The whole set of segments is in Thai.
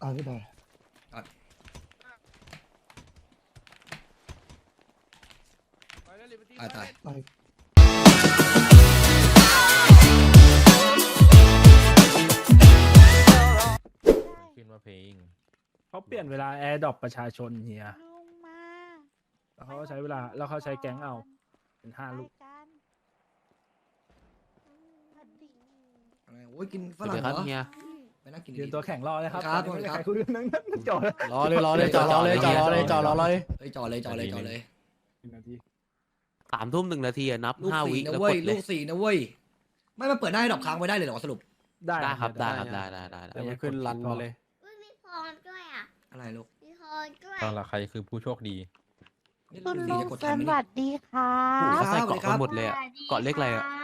อ่าพี่บอยตายตาย ไปขึ้นมาเพลงเขาเปลี่ยนเวลาแอร์ดรอปประชาชนเฮียลงมาแล้วเขาก็ใช้เวลาแล้วเขาใช้แก๊งเอาเป็นห้าลูก ไปกันอืมพอดีอะไรโอ้ยกินฝสวัสรั่งดีเหครรับอเฮีย ไปนั่งกินยืนดีตัวแข่งรอเลยครับครับตอนนี้ไม่มีครับใครคุยกันนั่งนั่งจอดรอเลยรอเลยจอดรอเลยจอดรอเลยจอดรอเลยจอดรอเลยๆเฮ้ยจอเลยจอเลยจอเลยหนึ่งนาทีสามทุ่มหนึ่งนาทีอะนับลูกห้าสี่วินะแล้วกเว้ยดเลลูยกสี่นะเว้ยไม่มันเปิดได้ดอกค้างไว้ได้เลยเหรอสรุปได้ได้ครับได้เยวครับได้ได้ได้เดี๋ได้ยวเดี๋ยวมันขึ้นรันมาเลย อุ้ยมีพรด้วยอะ อะไรลูกมีพรด้วยตอนละใครคือผู้โชคดี นี่คุณลูลุกงสี่จะกดสทันไหมวัเนี่ยสดีค่ะ โอ้โหเขาใส่ครับเกาะกันหมดเลยอะ เกาะเล็กอะไรอะไป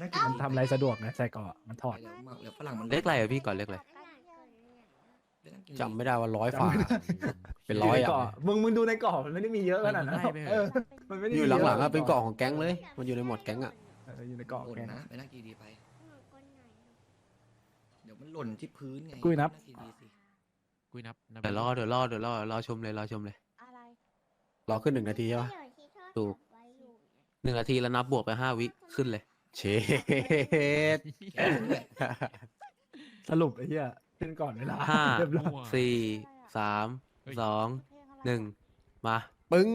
นั่งกินมันทำอะไรสะดวกนะใส่เกาะมันถอดเดี๋ยวมากเดี๋ยวฝรั่งมันเล็กอะไรอะพี่ก่อนเล็กเลยไปนั่งกินจำไม่ได้ว่าร้อยจำฝาไม่ได้เป็นร้อยในอะ เกาะมึงมึงดูในเกาะมันไม่ได้มีเยอะขนาดนั้นหรอกเออมันไม่ได้อมียู่เะหลังๆอะเป็นเกาะของแก๊งเลย มันอยู่ในหมวดแก๊งอะเอออยู่ในเกาะบ่นแก๊งนะไปนั่งกินดีไป เดี๋ยวมันหล่นที่พื้นไงกุ้ยนับงกินดีสิกุยนับนับเดี๋ยวรอเดี๋ยวรอเดี๋ยวรอรอชมเลยรอชมเลยอะไรรอขึ้นหนึ่งนาทีใช่ปะ ถูก หนึ่งนาทีแล้วนับบวกไปห้าวิขึ้นเลย เชดแกะด้วยสรุปไอ้เหี้ยขึ้นก่อนเวลาห้า เรียบร้อยสี่สามสองหนึ่งมา ปึ้ง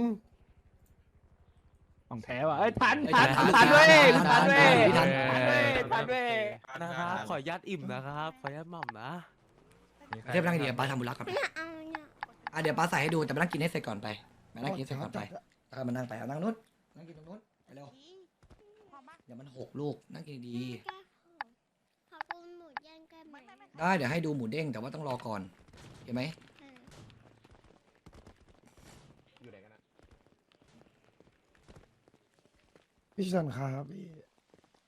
ของแท้ว่ะเอ้ยทันเอ้ยทันทัทันนเว้ยทัทันนเว้ยทัทันนเว้ยทันเว้ยนะครับ ขออนุญาตอิ่มนะครับ ขออนุญาตหม่ำนะ เทียบนั่งดีกับป้าทำบุญรักก่อนไปเอาเนี่ยอะเดี๋ยวป้าใส่ให้ดูแต่มานั่งกินให้เสร็จก่อนไปมานั่งกินให้เสร็จก่อนไปแล้วก็มานั่งไปเอานั่งนู้นนั่งกินตรงนู้นไปเร็วพอมา เดี๋ยวมันหกลูกนั่งกินดีขอคุณหมูย่างกันไหมๆได้เดี๋ยวให้ดูหมูเด้งแต่ว่าต้องรอก่อนเห็นไหมพี่ชันครับพี่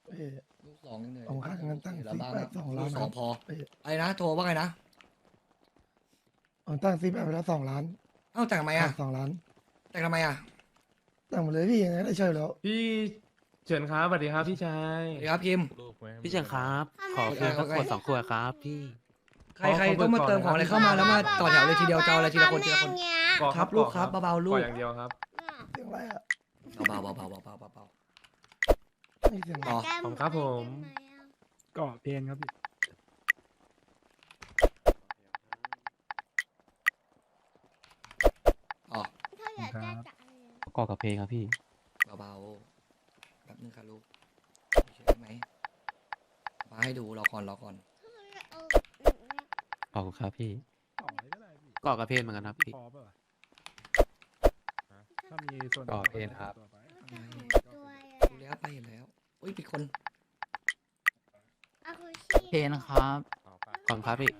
พี่ลูกสองยังเหนื่อยเอาค่าเงินตั้งแล้วบ้างสิบแปดสองล้านลูกสองครับพอพี่อะไรนะโทรว่าไงนะผมตั้งซีแบบไปแล้วสองล้านเอ้าแต่งทำไมอะสองล้านแต่งทำไมอะตั้งหมดเลยพี่ยังไงก็ได้ใช่อยู่แล้วพี่ เฉินครับสวัสดีครับพี่ชายสวัสดีครับพิมพ์รูปไหมพี่เชิงครับ ขอเอเพียองสักขวดโอเคสองขวดครับพี่ ใครใครต้องมาเติมของอะไรเข้ามาแล้วมาต่อแถวเลยทีเดียวเจ้าอะไรทีละคนทีละคนเนี้ยก่อครับลูกครับเบาๆลูก่กออย่างเดียวครับ เสียงอะไรอะเบาๆเบาๆเบาๆเบาๆเบา ไม่เสียงต่อแก้ผมครับผมเกาะเพลงครับพี่ๆอ๋อถ้าอยากได้จะอะไรก่อกับเพลงครับพี่เบาๆแป๊บนึ งค่ะลูกใช่ไหมมาให้ดูรอก่อนรอก่อนเอาขอบคุณครับพี่เกาะอะไรก็ได้พี่ก่อกับเพลงเหมือนกันครับพี่ พอป่ะวะถ้ามีส่วนเกาะเพลงครับ ตัวไปตัวอะไรดูแล้วไปเห็นแล้วอุ้ยผิดคนเอาคุชเพนครับต่อไปขอบคุณครับพี่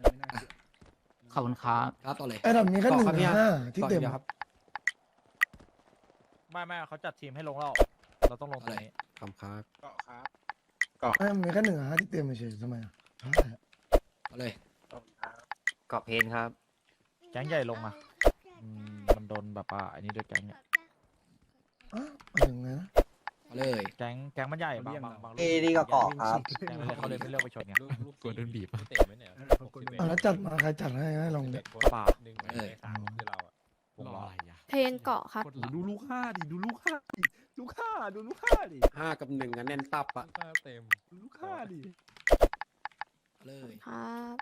ไม่น่าเชื่อขอบคุณครับ ครับต่อเลยไอ้ดำมีแค่หนึ่งต่อครับพี่ ห้าที่ก่อนเต็มเดียวครับ ไม่ไม่เขาจัดทีมให้ลงแล้ว เราต้องลงตรงนี้ขอบครับไอ้มีแค่หนึ่งห้าที่เต็มเฉยๆทำไมอะใช่เอาเลยเกาะเพนครับ แก๊งใหญ่ลงอะอืมมันโดนแบบว่าอันนี้ด้วยแก๊งเนี่ยอะเอาถึงไงนะ เอาเลย แก๊งแก๊งมันใหญ่บางบางบางเอดีกับเกาะครับ แก๊งเลยเขาเลยไม่เลือกไปชนไง ลูกลูกกลัวโดนบีบ เตะไหมเนี่ยอะแล้วจัดมาใครจัดให้ให้ลองเจ็เด็ดคนป่าหนึ่งในสามคือเราอะวงล้อเพนเกาะครับดูลูกห้าดิ ดูลูกห้าดิลูกห้า ดูลูกห้าดิห้ากับหนึ่งอะแน่นตับอะลูกห้าเต็มดูลูกห้าดิเอาเลยครับ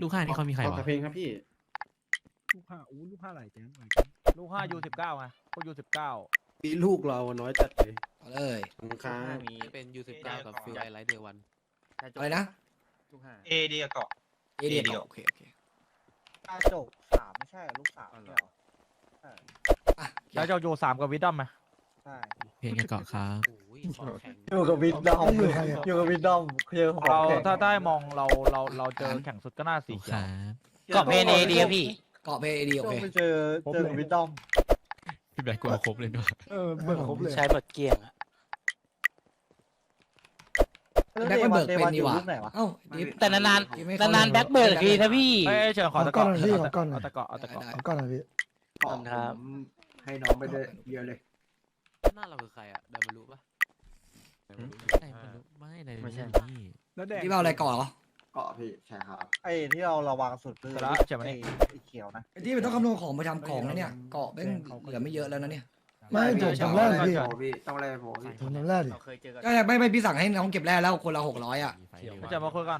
ลูกห้านี่เขามีใครต่อวะกับเพลงครับพี่ลูกห้าอู้ลูกห้าหลายแก๊งหลายแก๊งลูกห้ายูสิบเก้าไงพวกยูสิบเก้าปีลูกเราอะน้อยจัดเลยเอาเลยขอบคุณครับเป็นยูสิบเก้ากับฟิลไอไลท์เดวันอะไรนะเอดีกับเกาะเอเดียโอเคโอเคกาจกสามไม่ใช่ลูกสามใช่เหรออะแล้วเจ้าโยสามกับวิดดัมไหม ใช่เพลงเกาะครับโอ้ยขอแข่งอยู่กับวิดดอมอยู่ใครอะอยู่กับวิดดอมเจอของเราแข็งถ้าได้มองเราเราเราเจอแข่งสุดก็น่าสีเขียวเกาะเพนเอดีครับพี่เกาะเพย์เอดีโอเคไปเจอเจอกับวิดดอมพี่แบกกูเอาครบเลยด้วยเออเบิกครบเลยใช้เบิดเกียงอะแบ็คมันเบิกเป็นนี่หว่ารุ่นไหนวะเอ้าดิฟแต่นานดิฟไม่ๆเข้นานๆแบ็คเบิร์ดทีนะพี่เอ้ยเชิญขอตะเอาก้อเกาะนหน่อยพี่เอาเอาก้อนหน่อยตะเกาะเอาตะเกาะได้เอาก้อนหน่อยพี่ขอบคุณครับให้น้องไปได้เยอะเลย หน้าเราคือใครอะไดมารุปะไดมารุไม่ไดมารุไม่ใช่ นี่แล้วแดง ที่เอาอะไรก่อนเหรอเกาะพี่ใช่ครับ ไอ้ที่เราระวังสุดคือเสร็จแล้วใช่ไหมไอ้เนี่ยไอ้เขียวนะไอ้ที่มันต้องคำนวณของไปทำของนะเนี่ยเกาะแม่งเหลือไม่เยอะแล้วนะเนี่ยไม่จบจำแรกเลยพี่โอ้พี่ ต้องเล่นผมพี่จบจำแรกดิเราเคยเจอกันก็ไม่ไม่พี่สั่งให้น้องเก็บแร่แล้วคนละหกร้อยอะไม่จะมาคุยกัน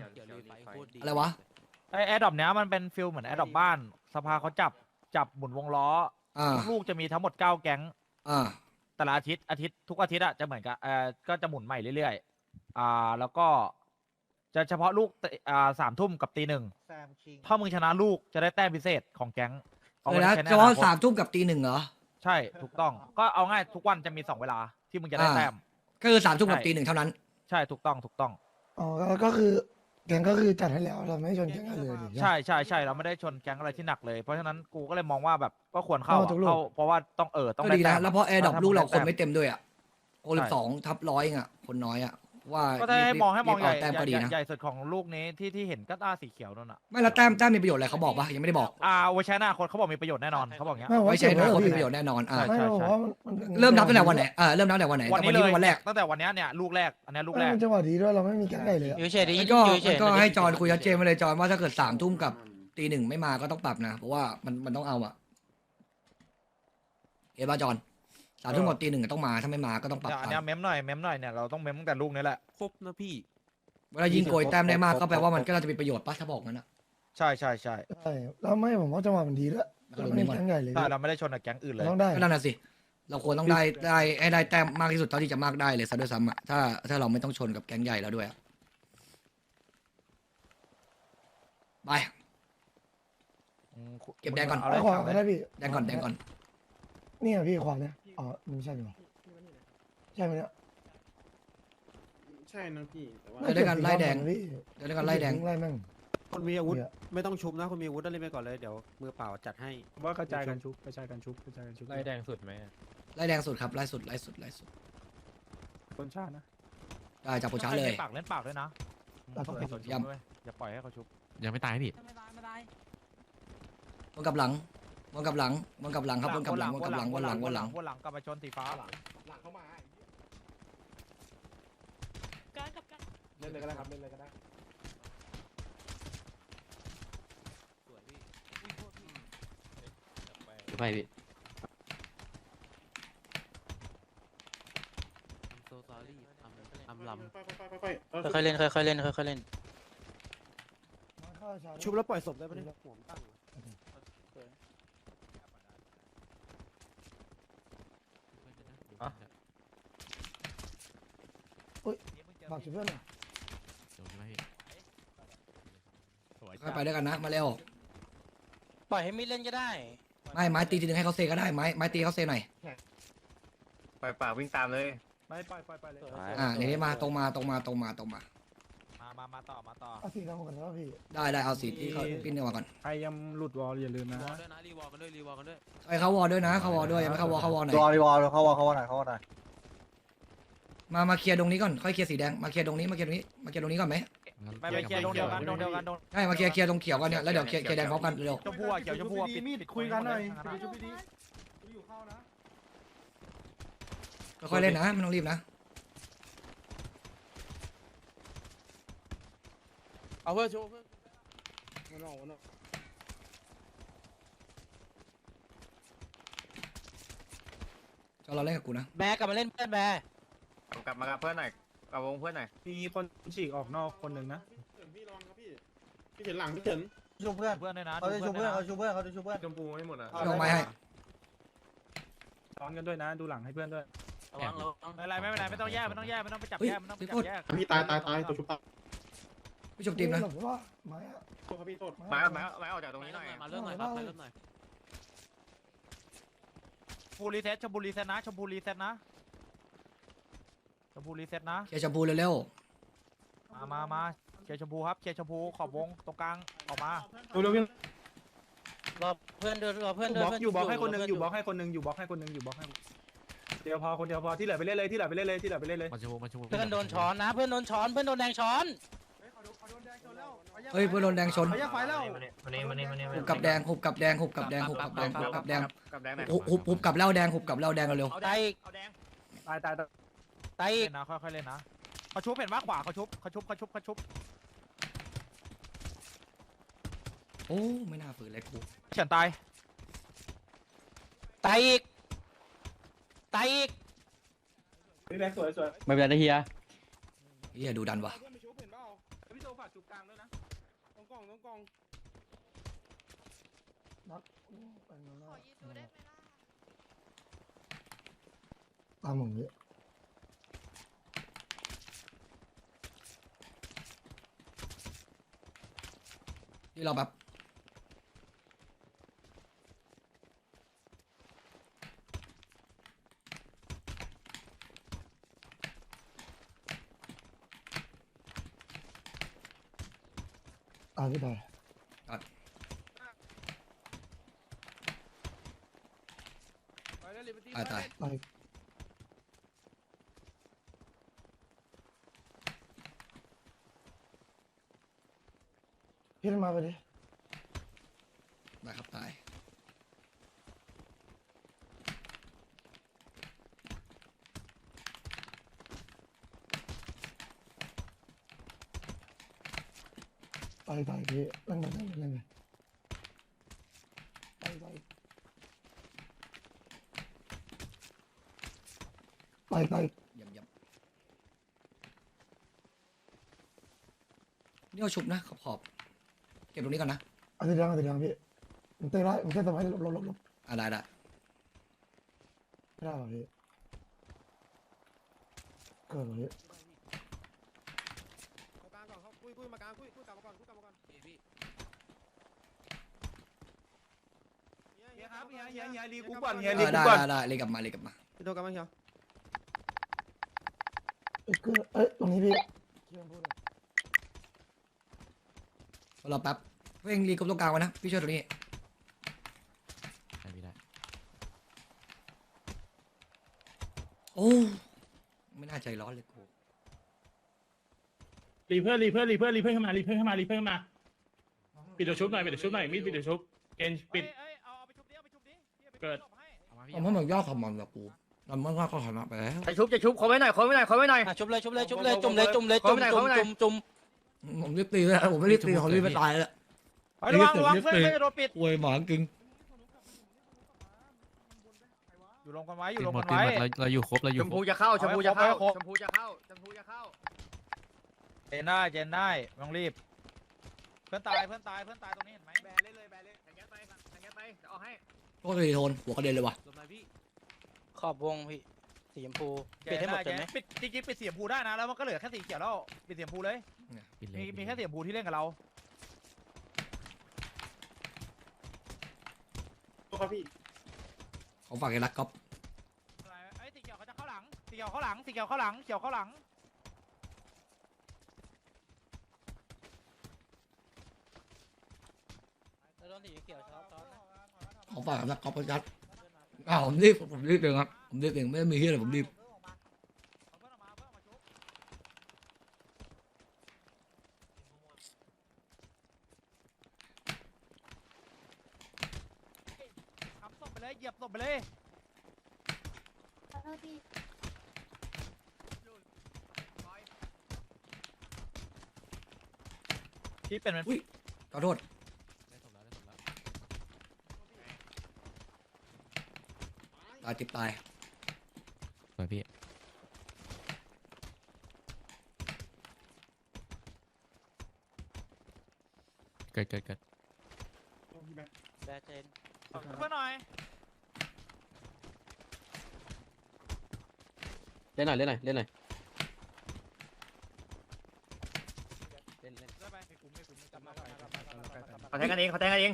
อะไรวะ ไอแอดดอปเนี้ยมันเป็นฟิลเหมือนแอดดอปบ้าน สภาเขาจับจับหมุนวงล้อ อ่าลูกจะมีทั้งหมดเก้าแก๊ง อ่า แต่ละอาทิตย์อาทิตย์ทุกอาทิตย์อะจะเหมือนกับเอ่อก็จะหมุนใหม่เรื่อยๆอ่าแล้วก็จะเฉพาะลูกเตะอ่าสามทุ่มกับตีหนึ่งแซมคิงถ้ามึงชนะลูกจะได้แต้มพิเศษของแก๊งเอาเลยไว้นะใช้ในเฉพาะอนาคตสามทุ่มกับตีหนึ่งเหรอ ใช่ถูกต้อง ก็เอาง่ายทุกวันจะมีสองเวลาที่มึงจะได้อ่า แต้ม ก็คือสามทุ่มกับใช่ ตีหนึ่งเท่านั้น ใช่ถูกต้องถูกต้อง อ๋อก็คือ แกงก็คือจัดให้แล้วเราไม่ชนแกงกันเลยดิใช่ใช่ใช่เราไม่ได้ชนแก๊งอะไรที่หนักเลย เพราะฉะนั้นกูก็เลยมองว่าแบบก็ควรเข้าเข้าอะทุกลูก เข้าเพราะว่าต้องเออต้องก็ได้ดีแต้นะมแล้วเพราะแอร์ดรอปถ้าลูกเรามึงคนด้ไม่เต็มด้วยอะคนใช่สองทับร้อยเองอะ คนน้อยอะ ว่าก็ถ้าให้มองให้มองใหญ่รีบเาแต้มก็ดีใหญ่นะใหญ่สุดของลูกนี้ที่ที่เห็นก็ตาสีเขียวนั่นอะไม่แล้วแต้มแต้มมีประโยชน์อะไรเขาบอกปะยังไม่ได้บอกอ่าเอาไว้ใช้อนาคตเขาบอกมีประโยชน์แน่นอนเขาบอกอย่างเงี้ย ไม่ไว้ว่าใช้เก็บนะไว้คนเหรอมีพี่ประโยชน์แน่นอนอะไม่ใช่ผมใช่ว่ามันเริ่มนับตั้งแต่วันไหนเออเริ่มนับตั้งแต่วันไหนวันนี้แต่เลยวันแรกตั้งแต่วันเนี้ยเนี่ยลูกแรกอันเนี้ยลูกแรก มันจังหวะดีด้วยเราไม่มีแกงไก่เลยอะ อยู่เฉยดิมันก็อยู่เฉมันยก็ให้จอนคุยชัดเจนมาเลยจอนว่าถ้าเกิดสามทุ่มกับตีหนึ่งไม่มาก็ต้องปรับนะเพราะว่ามันมันต้องเอาอะเห็นป่ะจอน สามทุ่มกับตีหนึ่งต้องมาถ้าไม่มาก็ต้องปรับเนี่ยอันตามเนี้ยเม้มหน่อยเม้มหน่อยเนี่ยเราต้องเม้มตั้งแต่ลูกนี้แหละ ครบนะพี่ เวลายิงโกยแต้มได้มากก็แปลว่ามันก็น่าจะมีประโยชน์ปะถ้าบอกงั้นอะใช่ใช่ใช่ใช่แล้วไม่ผมว่าจังหวะมันดีด้วยก็เราเลยไม่ไม่มีมาแกงใหญ่เลยใช่เราไม่ได้ชนกับแก๊งอื่นเลย ต้องได้ก็นั่นน่ะสิเราควรต้องได้ได้ให้ได้แต้มมากที่สุดเท่าที่จะมากได้เลยซะด้วยซ้ำอะถ้าถ้าเราไม่ต้องชนกับแก๊งใหญ่แล้วด้วยอะไป อืมเก็บแดงก่อน เอาไปเลยขวาเอาก็เลยได้พี่แดงก่อนแดงก่อนเนี่ยพี่ขวาเนี่ย อ๋อไม่ใช่ดีกว่าใช่ไหมเนี่ยใช่นะพี่แต่ว่าเดี๋ยวด้วยกันไล่แดงพี่เดี๋ยวด้วยกันไล่แดง ไล่แม่ง คนมีอาวุธเนี่ย ไม่ต้องชุบนะคนมีอาวุธเล่นไปก่อนเลยเดี๋ยวมือเปล่าจัดให้ว่ากระจายกันชุบกระจายกันชุบกระจายกันชุบไล่แดงสุดไหมไล่แดงสุดครับ ไล่สุด ไล่สุด ไล่สุด คนชาตินะ ได้จากโปรช้าเลยเล่นปากเล่นปากด้วยนะตัดเข้าไปอย่าสนย้ำ ด้วยอย่าปล่อยให้เขาชุบยังไม่ตายพี่วนกลับหลัง วนกลับหลังวนกลับหลังครับวนกลับหลังวนกลับหลังวนหลังวนหลังวนหลังกลับมาชนสีฟ้าหลังเล่นเลยก็ได้ครับเล่นเลยก็ได้ไม่พี่ I'm so sorry อำลำค่อยๆเล่นค่อยๆเล่นค่อยๆเล่นชุบแล้วปล่อยศพได้ปะเนี่ยผมตั้ง ฝาก ช่วยเพื่อนหน่อยค่อยไปด้วยกันนะ มาเร็ว ปล่อยให้มิดเล่นก็ได้ไม่ไม้ตีทีนึงให้เขาเซก็ได้ไม้ไม้ตีเขาเซหน่อย ปล่อยปากวิ่งตามเลยไปไปไปไปเลยอ่านี่นี่มาตรงมาตรงมาตรงมาตรงมา มามามาต่อมาต่อเอาสีทองก่อนนะพี่ได้ได้เอาสีที่เขาปิ้นออกมาก่อนใครยังหลุดวอลอย่าลืมนะ วอลด้วยนะรีวอลกันด้วยรีวอลกันด้วยไอ้เขาวอลด้วยนะเขาวอลด้วยยังไม่เข้าวอลเข้าวอลหน่อยรอดีวอลเขาวอลเขาวอลหน่อยเขาวอลหน่อย มามาเคลียร์ตรงนี้ก่อนค่อยเคลียร์สีแดงมาเคลียร์ตรงนี้มาเคลียร์ตรงนี้มาเคลียร์ตรงนี้ก่อนไหมไปไปเคลียร์ตรงเดียวกันตรงเดียวกันตรงใช่มาเคลียร์เคลียร์ตรงเขียวกันเนี่ยแล้วเดี๋ยวเคลียร์เคลียร์แดงพร้อมกันเร็วชมพูอะเขียวชมพูอะปิดปิดคุยกันหน่อยปิดชุบดีอยู่เข้านะค่อยๆเล่นนะไม่ต้องรีบนะเอาเพื่อนโชว์เพื่อนจอเราเล่นกับกูนะแบกกลับมาเล่นเพื่อนแบกก ลับมากับเพื่อนหน่อยกับวงเพื่อนหน่อยมีคนฉีกออกนอกคนหนึ่งนะพี่รองครับพี่ พี่เฉินหลังพี่เฉินชูเพื่อนเพื่อนด้วยนะเขาจะชูเพื่อนเขาชูเพื่อนเขาจะชูเพื่อนชมพูไม่หมดอะลงไม้ให้ซ้อนกันด้วยนะ ดูหลังให้เพื่อนด้วยระวังระวังไม่เป็นไรไม่เป็นไรไม่ต้องแยกไม่ต้องแยกไม่ต้องไปจับแยกไม่ต้องไปจับแยกพี่ตายตายตายตัวชุบตายผู้ชมทีมนะหลบว่าไม้อะโทษครับพี่โทษไม้ไม้ไม้ไม้ออกจากตรงนี้หน่อยมาเริ่มหน่อยครับมาเริ่มหน่อยชมพูรีเซ็ตชมพูรีเซ็ตนะชมพูรีเซ็ตนะ ชมพูรีเซ็ตนะ เคลียร์ชมพูเร็วมามามาเคลียร์ชมพูครับ เคลียร์ชมพูขอบวงตรงกลางออกมา ดูเร็วพี่รอเพื่อนเดินรอเพื่อนบเดินล็อกเพื่อนอยู่บล็อกให้คนหนึ่งอยู่บล็อกให้คนหนึ่งอยู่บล็อกให้คนหนึ่งอยู่บล็อกให้เดียวพอคนเดียวพอที่เหลือไปเรื่อยๆที่เหลือไปเรื่อยๆที่เหลือไปเรื่อยมาชูมาชูเพื่อนโดนช้อนนะเพื่อนโดนช้อนเพื่อนโดนแดงช้อนๆ เฮ้ยเพื่อนโดนแดงชนเขาแยกไฟแล้วหุบกับแดงหุบกับแดงหุบกับแดงหุบกับแดงหุบกับแดงกับแดงหน่อยหุบหุบหุบกับเหล้าแดงหุบกับเหล้าแดงเร็วตายอีกๆตายตาย ตายตายอีกเล่นนะค่อยๆเล่นนะเขาชุบเห็นว่าขวาเขาชุบเขาชุบเขาชุบเขาชุบโอ้ ไม่น่าฝืนเลยกูเฉินตายตายอีกตายอีกพี่แบ็คสวยสวยไม่เป็นไรนะเฮียเฮียดูดันว่ะพี่โซฝากจุกกลางด้วยนะตรงกล่องตรงกล่องนัดขอยืนดูได้ไหมล่ะตามผมนี้ ที่เราแบบอ่าพี่ไปไปแล้วลิเบอร์ตี้ตายตาย ไป พี่มาไปดิได้ครับตายไปไปพี่นั่งไปนั่งไปนั่งไปไปไปไปไปเยี่ยมเยี่ยมนี่เอาชุบนะขอบขอบ เก็บตรงนี้ก่อนนะเอาทีเดียวเอาทีเดียวพี่มันเต้นได้มันแค่สมัยหลบหลบหลบหลบอะได้ได้ไม่ได้หรอพี่เกิดเหรอพี่เข้ากลางก่อนเขาคุยคุยมากลางคุยคุยกลับมาก่อนคุยกลับมาก่อนเฮียครับเฮียเฮียเฮียรีกูก่อนเฮีย รีได้กูได้ก่อนได้ได้เลยกลับมาเลยกลับมาพี่โทรกลับมาเฮียเอ้ยคือเอ้ยตรงนี้พี่ที่มันพูดอะ รอแป๊บเพ่งรีกรุ๊ปตรงกลางไว้นะพี่ช่วยตรงนี้ได้พี่ได้โอ้ไม่น่าใจร้อนเลยกูรีเพื่อนรีเพื่อนรีเพื่อนรีเพื่อนขึ้นมารีเพื่อนขึ้นมารีเพื่อนขึ้นมาปิดตัวชุบหน่อยปิดตัวชุบหน่อยมีดปิดตัวชุบเอ็นปิดเอ้ยเอาเอาไปชุบดิเอาไปชุบดิพี่อาไปเกิด หลบให้ผมว่ามันย่อความมันแบบกูเรามันว่าก็ถอยมาไปแล้วจะชุบจะชุบขอไว้หน่อยขอไว้หน่อยขอไว้หน่อยชุบเลยชุบเลยชุบเลยจุ่มเลยจุ่มเลยจุ่มจุ่มจุ่มจุ่ม ผมรีบตีแล้วผมไม่รีบตีเขารีบไปตายแล้วเฮ้ยระวังระวังรีบเพื่อนรีบเพื่อนจะโดนปิดอวยหมากึ่งอยู่ลงกันไว้อตียู่ลงหมกัดนตีไว้หมดเราเราอยู่ครบเราอชยู่มครพูบจะเข้าชมพูจะเข้าเอาไว้ครบชมพูจะเข้าชมพูจะเข้าเจนได้เจนได้ไม่ต้องรีบ เพื่อนตายเพื่อนตายเพื่อนตายตรงนี้เห็นไหมแบเล่นเลยแบเล่นแทงยัดไปแทงยัดไปจะเอาให้โทษทีโทนหัวกระเด็นเลยว่ะขอบวงพี่สีชมพูเจนได้เจนปิดจริงๆปิดเสียมพูได้นะแล้วมันก็เหลือแค่สีเขียวแล้วปิดเสียมพูเลย ปิดเลยมีปิดมีเลยแค่เสียมพูที่เล่นกับเราครับพี่ของฝากไอ้รักก๊อฟอะไรไอ้ยสีเขียวเขาจะเข้าหลังสีเขียวเข้าหลังสีเขียวเข้าหลังเขียวเข้าหลังโดนสีเขียวชอบของฝากไอ้รักก๊อฟประจัดอ้าวผมรีบผมรีบเองครับผมรีบเองไม่ได้มีเฮียอะไรผมรีบ เอาเพื่อนออกมาเพื่อนออกมาชุบทำศพไปเลยเหยียบศพไปเลย ขอโทษที ที่เป็นมัน ขอโทษ ได้ศพแล้วได้ศพแล้ว ตายติดตาย ส วยพี่ เกิดเกิดเกิดแบเจนเพื่อนหน่อยเล่นหน่อยเล่นหน่อยเล่นหน่อยเล่นเล่นได้ไปไม่คุ้มไม่คุ้มกลับมาไปกลับมากลับมากลับมาเขาแทงกันเองเขาแทงกันเอง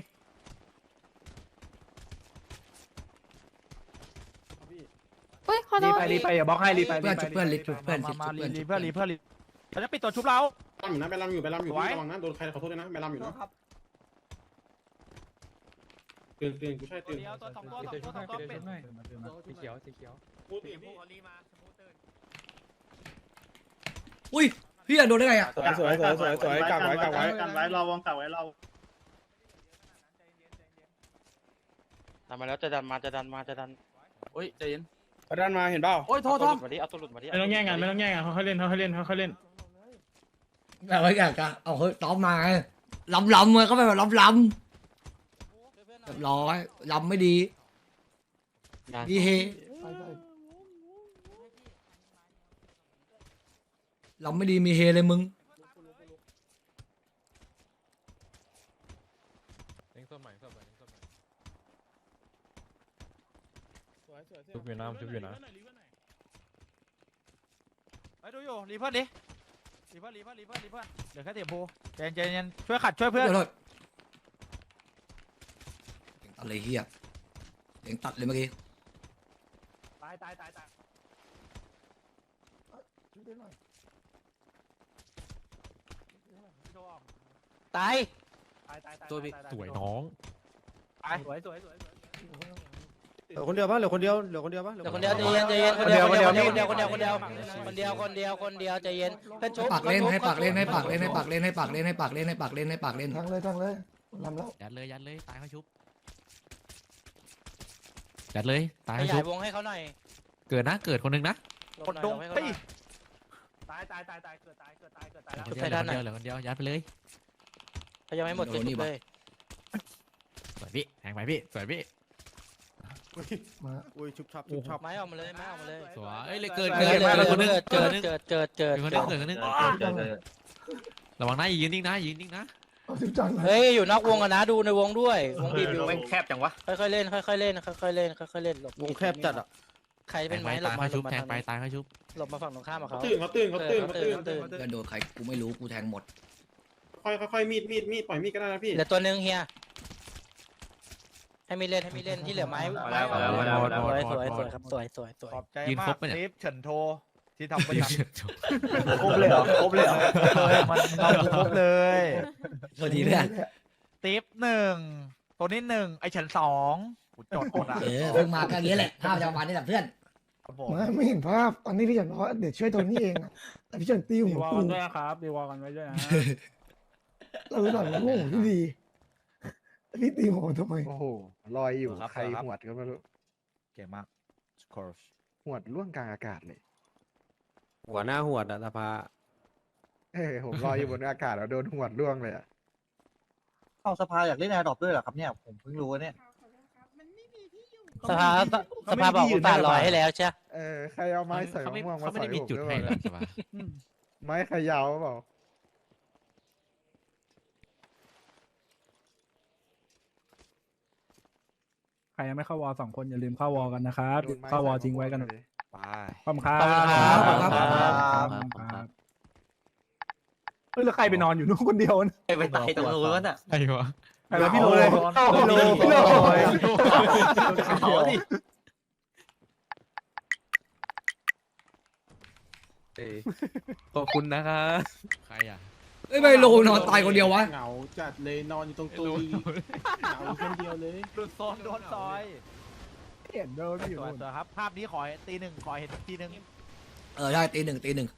เฮ้ย ขอโทรีษไปรีไปอย่าบล็อกให้รีไปเพื่อนชุบเพื่อนรีบชุบเพื่อนมาชุบมาเพื่อนรีชุบเพื่อนรีเพื่อนรีเราจะปิดตัวชุบเรา ลำอยู่นะไปลำอยู่ไปลำอยู่สวยพี่ระวังนะโดนใครขอโทษด้วยนะไปลำอยู่นะเตือนเตือนกูใช่ตัวเตือนเดียวตัวสองตัวสองตัวสองตัวปิดสีเขียวสีเขียวพูดชดิมพูเขารีมาชมพูตื่นอุ้ยเฮียโดนได้ไงอะสวยสวยสวยสวยสวยกักไว้กักไว้กันไว้เราวงกักไว้เราทำมาแล้วจะดันมาจะดันมาจะดันโอ้ยใจเย็น ประดันมาเห็นเปล่าโอ้ยโทษโทษมาดิเอาตัวหลุดมาดิไม่ต้องแย่งกันไม่ต้องแย่งกันเขาค่อยเล่นเขาค่อยเล่นเขาค่อยเล่นแบบว่าอยากจะเอาเฮ้ยต้อมมาไงลำลำเลยก็แบบลำลเรียบร้อยลำไม่ดีมีเฮไปไปลำไม่ดีมีเฮเลยมึง เล่นส้มใหม่ส้มใหม่ส้มใหม่ สวยสวยสวย ชุบอยู่นะชุบอยู่นะไปดูอยู่รีเพื่อนดิรีเพื่อนรีเพื่อนรีเพื่อนรีเพื่อนเหลือแค่เตียมพูเจนเจนเจนช่วยขัดช่วยเพื่อนเดี๋ยวเลยเสียงตัดเลยเฮียเสียงตัดเลยเมื่อกี้ตายตายตายตายช่วยด้วยหน่อยตายตายตายตายตัวพี่สวยน้องสวยสวยสวยเห ลือคนเดียวปะเหลือคนเดียวเหลือคนเดียวปะเดี๋ยวคนเดียวใจเย็นใจเย็นคนเดียวคนเดียวคนเดียวคนเดียวคนเดียวคนเดียวคนเดียวคนเดียวใจเย็นเพื่อนชุบปากเล่นให้ปากเล่นให้ปากเล่นให้ปากเล่นให้ปากเล่นให้ปากเล่นให้ปากเล่นให้ปากเล่นทางเลยทางเลยลำแล้วยัดเลยยัดเลยตายเขาชุบยัดเลยตายขเขายาชุยบวงให้เขาหน่อยเกิดนะเกิดคนหนึงนะกดดงให้เขาหปีน่อยตายตายตายตายเกิดตายเกิดตายเกิดตายเหแล้วลือคนเดียวเหลือคนเดียวเหลือคนเดียวยัดไปเลยเขายังไม่หมดจุดเลยสวยพี่แทงไปพี่สวยพี่ มาอุ้ยชุบชับชุบชับไม้ออกมาเลยไม้ออกมาเลยสวยเอ้ยเลยเกิดเกิเกิดดมาเลยคนหนึงเกิดคนหนึงเกิดเกิดเกิดเกิดคนหนึงเกิดคนหนึงระวังนะอย่ายืนนิ่งนะอย่ายืนนิ่งนะเอาสิบจานมาเฮ้ยอยู่นอกวงกันนะดูในวงด้วยวงบีบอยู่แม่งแคบจังวะค่อยๆเล่นค่อยๆเล่นค่อยๆเล่นค่อยๆเล่นหลบวงแคบจัดอะใครแทเป็นงไปไม้หลตาบยมาเขาหลชุบบมาแทงทางไปนี้ตายเขาชุบหลบมาฝั่งตรงข้ามกับเขาตื่นเขาตื่นเขาตื่นเออเขาตื่นเขาตื่นเพื่อนโดนใครกูไม่รู้กูแทงหมดค่อยค่อยมีดมีดมีดปล่อยมีดก็ได้นะพี่เหลือตัวหนึงเฮีย ให้มีเล่นให้มีเล่นที่เหลือไม้ไม้มาแล้วมาแล้วมาแล้ว สวยสวยสวยครับสวยสวยสวยขอบใจมากลิฟเฉินโทที่ทำประจำครบเลยเหรอครบเลยเหรอเลยมันเราครบเลยสวัสดีเพื่อนติฟหนึ่งตัวนี้หนึ่งไอเฉินสองกูจดหมดอะเออเพิ่งมาก็อย่างนี้แหละภาพประจำวันนี่แหละเพื่อนครับผมไม่ไม่เห็นภาพตอนนี้พี่เฉินบอกว่าเดี๋ยวช่วยตัวนี้เองอะแต่พี่เฉินตีดีหัววอลกูกันด้วยนะครับดีวอลกันไว้ด้วยนะ เรารู้หน่อยว่าโง่ที่ดีแต่ พี่ตีหัวทำไม โอ้โหลอยอยู่ใครหวดก็ไม่รู้เก่งมากสกอร์หวดล่วงกลางอากาศเลย หัวหน้าหัวดอะสภาเออผมลอยอยู่บนอากาศแล้วโดนหวดล่วงเลยอะเอาสภาอยากเล่นแอร์ดรอปด้วยเหรอครับเนี่ยผมเพิ่งรู้เนี่ยสภาสภาบอกอุตส่าห์ลอยให้แล้วใช่เออใครเอาไม้ใส่เขามะไม่ม่วงมาเขาไม่ใส่ได้มีผมจุดด้วยให้วะหรอกใช่ปะไม้เขยาวเปล่า ใครยังไม่เข้าวอลสองคนอย่าลืมเข้าวอลกันนะครับโดนไม้เข้าวอลใส่ทิ้งไว้กันมะม่เลยไปขอบคุณครับขอบคุณครับขอบคุณครับเฮ้ยแล้วใครไปนอนอยู่นู่นคนเดียวนะไปตายตรงนู้นอะไอ้วะใครแล้วพี่โรเลยพี่โรพี่โรเขาดิขอบคุณนะครับใครอะ เอ้ยไม่โลนอนตายคนเดียววะ เหงาจัดเลยนอนอยู่ตรงตู้เหงาคนเดียวเลย หลุดโซนโดนซอยเห็นเดินพี่อยู่สวยนู่นๆครับ ภาพนี้ขอตีหนึ่งขอเห็นทีหนึ่งเออได้ตีหนึ่งตีหนึ่ง